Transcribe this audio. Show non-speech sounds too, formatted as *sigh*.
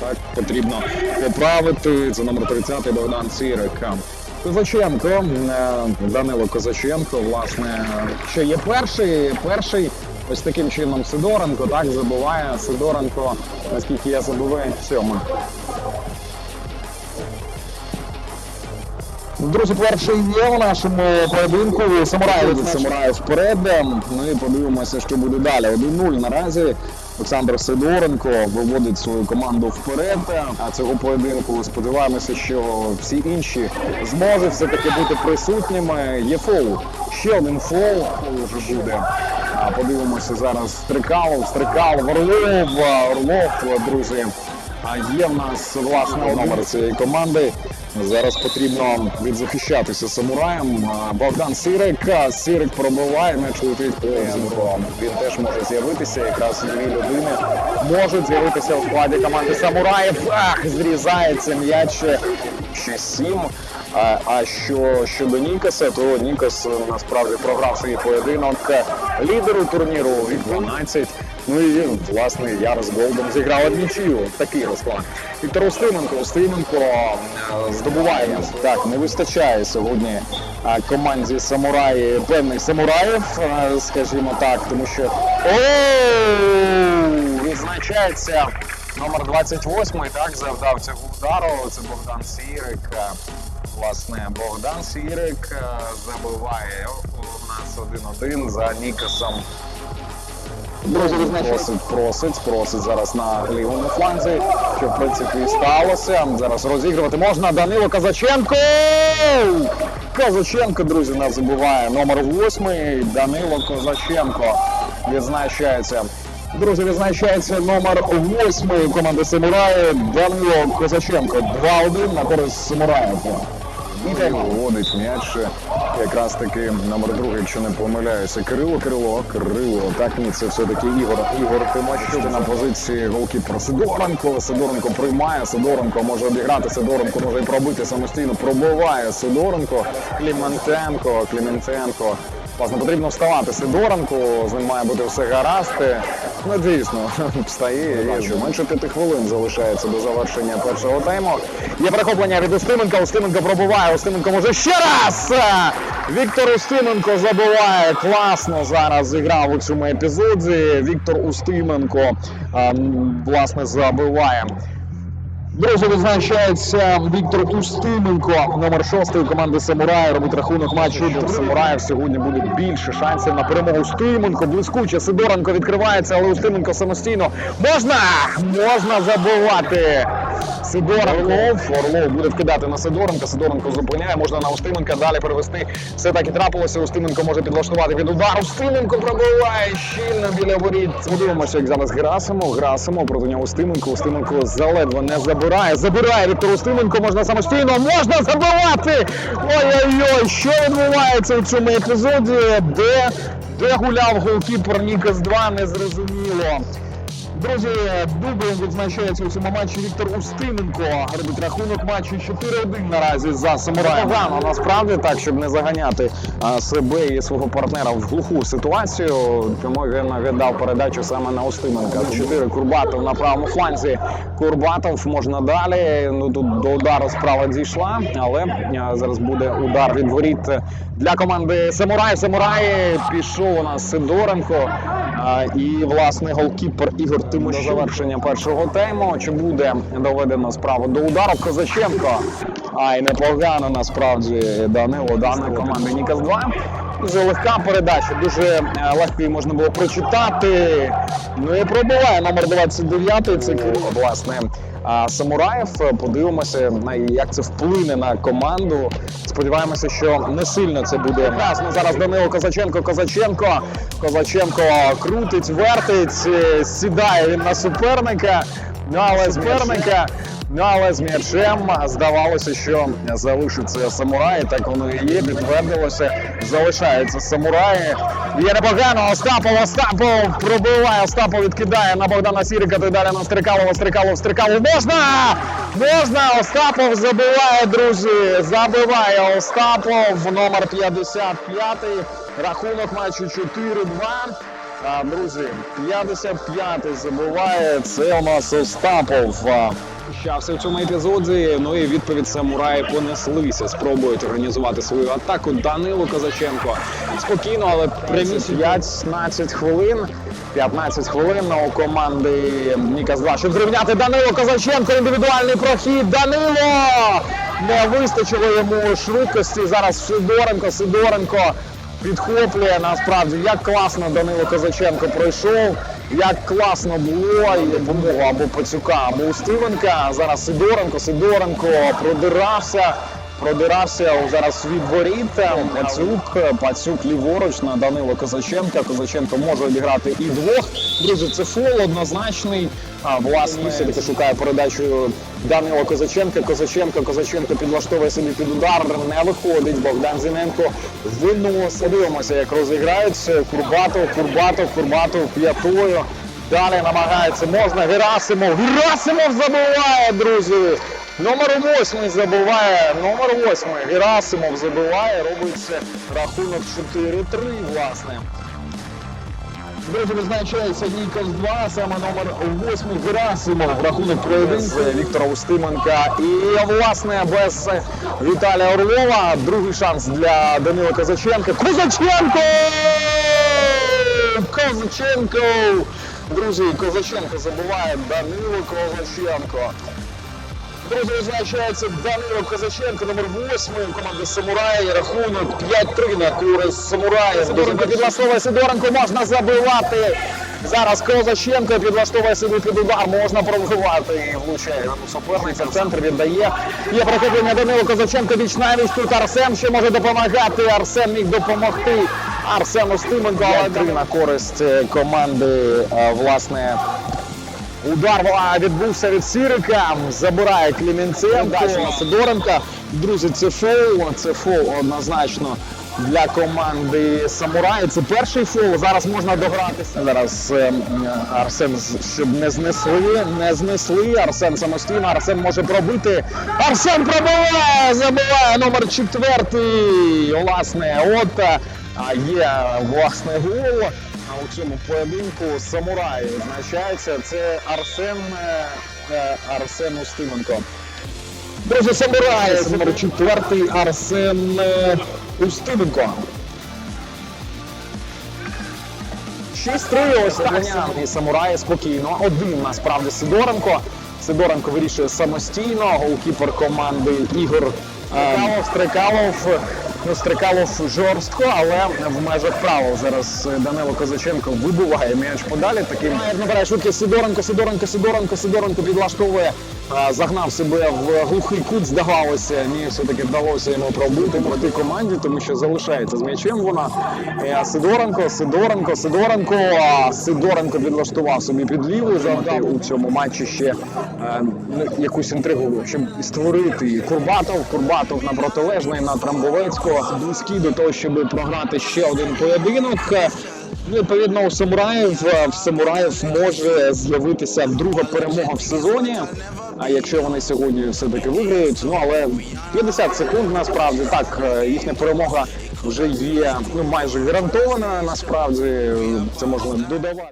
Так потрібно поправити. Це номер 30 Богдан Сірик. Козаченко, е, Данило Козаченко, власне, що є перший, перший. Ось таким чином Сидоренко так забуває. Сидоренко, наскільки я забуваю, сьомий. Друзі, перший є у нашому поєдинку. Самураїв Самураїв вперед. Ну і подивимося, що буде далі. 1-0 наразі. Олександр Сидоренко виводить свою команду вперед. А цього поєдинку сподіваємося, що всі інші зможуть все-таки бути присутніми. Є фол. Ще один фол. Вже буде. А, Подивимося зараз Стрикалов, Стрикалов, Орлов, Орлов, друзі. А є в нас власне номер цієї команди. Зараз потрібно відзахищатися самураєм. Богдан Сирик. Сирик пробиває, не летить по Він теж може з'явитися. Якраз дві людини можуть з'явитися у складі команди самураїв. Ах, зрізається м'яч ще сім. А, що щодо Нікаса, то Нікас е, насправді програв свій поєдинок лідеру турніру від 12. Ну і він, власне Ярос Голден зіграв однічию. Такий розклад. Віктор Устименко. Устименко е, здобуває так. Не вистачає сьогодні е, команді самураї певних самураїв, е, скажімо так, тому що Оу! відзначається номер 28 так завдав цього удару. Це Богдан Сірик. Власне, Богдан Сірик е, забиває у нас 1-1 за Нікасом. Друзі, просить, просить, просить зараз на лівому фланзі, що в принципі і сталося. Зараз розігрувати можна. Данило Казаченко! Казаченко, друзі, нас забуває. Номер 8. Данило Козаченко відзначається. Друзі, відзначається номер 8 команди Самураї Данило Козаченко. 2-1 на користь Самураїв. І виводить м'яч якраз таки номер другий, якщо не помиляюся. Кирило, Кирило, Кирило. Так ні, це все-таки Ігор. Ігор Тимощук на позиції голкіпера Сидоренко. Сидоренко приймає. Сидоренко може обіграти. Сидоренко може і пробити самостійно. Пробиває Сидоренко. Кліментенко, Кліментенко. Власне, потрібно вставати Сидоренко, з ним має бути все гаразд. Ну, дійсно, *laughs* встає. Я бачу, менше п'яти хвилин залишається до завершення першого тайму. Є перехоплення від Устименка. Устименко пробуває. Устименко може ще раз. Віктор Устименко забиває. Класно зараз зіграв у цьому епізоді. Віктор Устименко власне забиває. Друзі, визначається Віктор Устименко, номер шостої команди Самурай. Робить рахунок матчу. для Самураїв сьогодні буде більше шансів на перемогу. Устименко блискуче. Сидоренко відкривається, але Устименко самостійно. Можна! Можна забивати. Сидоренко. Орлов буде вкидати на Сидоренка. Сидоренко зупиняє. Можна на Устименка далі перевести. Все так і трапилося. Устименко може підлаштувати від удару. Устименко пробиває щільно біля воріт. Подивимося, як зараз Грасимов. Грасимов проти нього Устименко. Устименко заледве не забирає. Забирає Віктор Устименко. Можна самостійно. Можна забивати! Ой-ой-ой, що відбувається у цьому епізоді? Де, де гуляв голкіпер Нікас 2, незрозуміло. Друзі, дублем відзначається у цьому матчі Віктор Устименко. Робить рахунок матчу 4-1 наразі за самураєм. Погано насправді так, щоб не заганяти себе і свого партнера в глуху ситуацію. Тому він віддав передачу саме на Устименка. 4 Курбатов на правому фланзі. Курбатов можна далі. Ну тут до удару справа дійшла, але зараз буде удар від воріт для команди Самурай. Самураї пішов у нас Сидоренко. І власне голкіпер Ігор Тимощук. До завершення першого тайму. Чи буде доведено справа до удару Козаченко? А й непогано насправді Данило даної команди Нікас 2. Дуже легка передача, дуже е, легкий можна було прочитати. Ну і пробиває номер 29. Це Кирило, власне. А Самураєв подивимося, на як це вплине на команду. Сподіваємося, що не сильно це буде ясно. Зараз Данило Козаченко. Козаченко. Козаченко крутить, вертить, е, сідає він на суперника. Ну але суперника. Ну, але з м'ячем здавалося, що залишиться самураї. Так воно і є. Підтвердилося. Залишаються самураї. Є непогано. Остапов, Остапов пробиває. Остапов відкидає на Богдана Сірика. Той далі на Стрикалова. Стрикалов, Стрикалов. Можна! Можна! Остапов забиває, друзі. Забиває Остапов. Номер 55. Рахунок матчу 4-2. А, друзі, 55-й забуває. Це у нас Остапов. Щався в цьому епізоді. Ну і відповідь самураї понеслися. Спробують організувати свою атаку. Данило Козаченко спокійно, але прямісінько 15 хвилин. 15 хвилин у команди Нікас 2. Щоб зрівняти Данило Козаченко. Індивідуальний прохід. Данило! Не вистачило йому швидкості. Зараз Сидоренко, Сидоренко підхоплює насправді, як класно Данило Козаченко пройшов, як класно було і допомога або Пацюка, або Устивенка. Зараз Сидоренко, Сидоренко продирався. Продирався зараз від воріт. Пацюк, Пацюк ліворуч на Данило Козаченка. Козаченко може обіграти і двох. Друзі, це фол однозначний. А, власне, все-таки шукає передачу Данило Козаченка. Козаченко, Козаченко підлаштовує собі під удар. Не виходить. Богдан Зіненко виносить. Подивимося, як розіграється. Курбатов, Курбатов, Курбатов п'ятою. Далі намагається. Можна. Герасимов. Герасимов забиває, друзі. Номер восьмий забиває. Номер восьмий. Герасимов забиває. Робиться рахунок 4-3, власне. Друзі, визначається Нікос 2, саме номер 8 Герасимов. Рахунок поєдинку з Віктора Устименка. І, власне, без Віталія Орлова. Другий шанс для Данила Козаченка. Козаченко! Козаченко! Друзі, Козаченко забуває Данило Козаченко. Друзі, визначається Данило Козаченко, номер 8 команди Самураї. Рахунок 5-3 на користь Самураїв. Сидоренко підлаштовує Сидоренко, можна забивати. Зараз Козаченко підлаштовує собі під удар, можна пробивати і влучає на суперника. В центр віддає. Є прохоплення Данило Козаченко, віч навіч. Тут Арсен ще може допомагати. Арсен міг допомогти. Арсен Устименко, але три на користь е, команди, е, власне, Удар відбувся від Сірика, забирає Клімінцев, далі на Сидоренка. Друзі, це фол, це фол однозначно для команди Самураї. Це перший фол. Зараз можна догратися. Зараз е, Арсен, щоб не знесли, не знесли. Арсен самостійно, Арсен може пробити. Арсен пробиває, забиває номер четвертий. Власне, от е, є власне гол. У цьому поєдинку самураї означається. Це Арсен е, е, Арсен Устименко. Друзі, самураї, номер четвертий Арсен е, Устименко. 6-3 ось так. І самураї спокійно. Один насправді Сидоренко. Сидоренко вирішує самостійно. Голкіпер команди Ігор Стрикалов. Стрикалов. Ну, Стрикалов жорстко, але в межах правил. Зараз Данило Козаченко вибиває м'яч подалі. Таким набирає швидкість Сидоренко, Сидоренко, Сидоренко, Сидоренко підлаштовує. Загнав себе в глухий кут, здавалося. Ні, все-таки вдалося йому пробити проти команді, тому що залишається з м'ячем вона. Е, Сидоренко, Сидоренко, Сидоренко. Сидоренко підлаштував собі під ліву, завдав у цьому матчі ще е, якусь інтригу, щоб створити Курбатов. Курбатов на протилежний, на Трамбовецького. Близький до того, щоб програти ще один поєдинок. Е, Ну, Відповідно, у самураїв е, в самураїв може з'явитися друга перемога в сезоні. А якщо вони сьогодні все-таки виграють, ну але 50 секунд насправді так, е, їхня перемога вже є ну майже гарантована. Насправді це можна додавати.